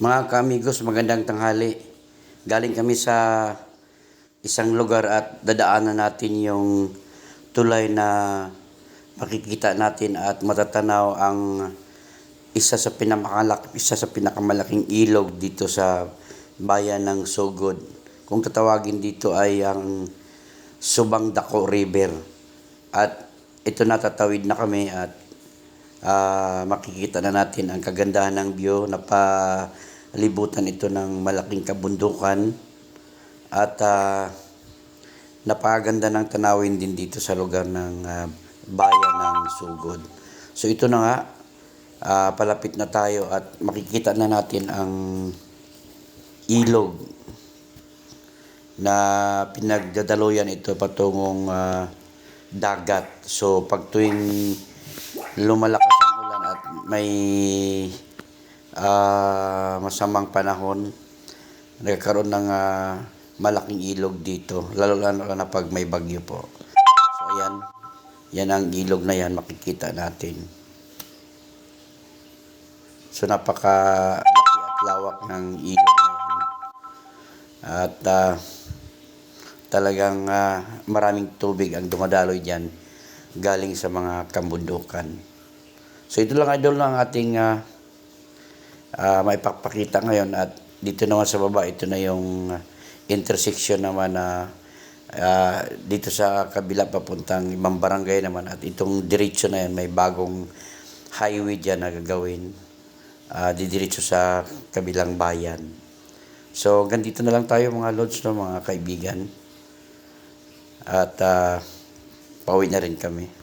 Mga kaamigos, magandang tanghali. Galing kami sa isang lugar at dadaanan natin yung tulay na makikita natin at matatanaw ang isa sa pinakamalaki, isa sa pinakamalaking ilog dito sa bayan ng Sugod. Kung tatawagin dito ay ang Subang Dako River. At ito natatawid na kami at ah, makikita na natin ang kagandahan ng view na palibutan ito ng malaking kabundukan at ah, napakaganda ng tanawin din dito sa lugar ng ah, bayan ng Sugod. So ito na nga, ah, palapit na tayo at makikita na natin ang ilog na pinagdadaluyan ito patungong ah, dagat. So pag tuwing lumalakas may ah, masamang panahon, nagkakaroon ng ah, malaking ilog dito, lalo lalo na pag may bagyo po. So ayan, yan ang ilog na yan, makikita natin. So napaka laki at lawak ng ilog na yan. At ah, talagang ah, maraming tubig ang dumadaloy diyan galing sa mga kambundukan. So ito lang idol ng ating uh, maipapakita ngayon at dito naman sa baba ito na yung intersection naman na ah, dito sa kabila papuntang ibang barangay naman at itong diretso na yan may bagong highway diyan na gagawin uh, didiretso sa kabilang bayan. So, ganito na lang tayo mga lods, no, mga kaibigan. At uh, pauwi na rin kami.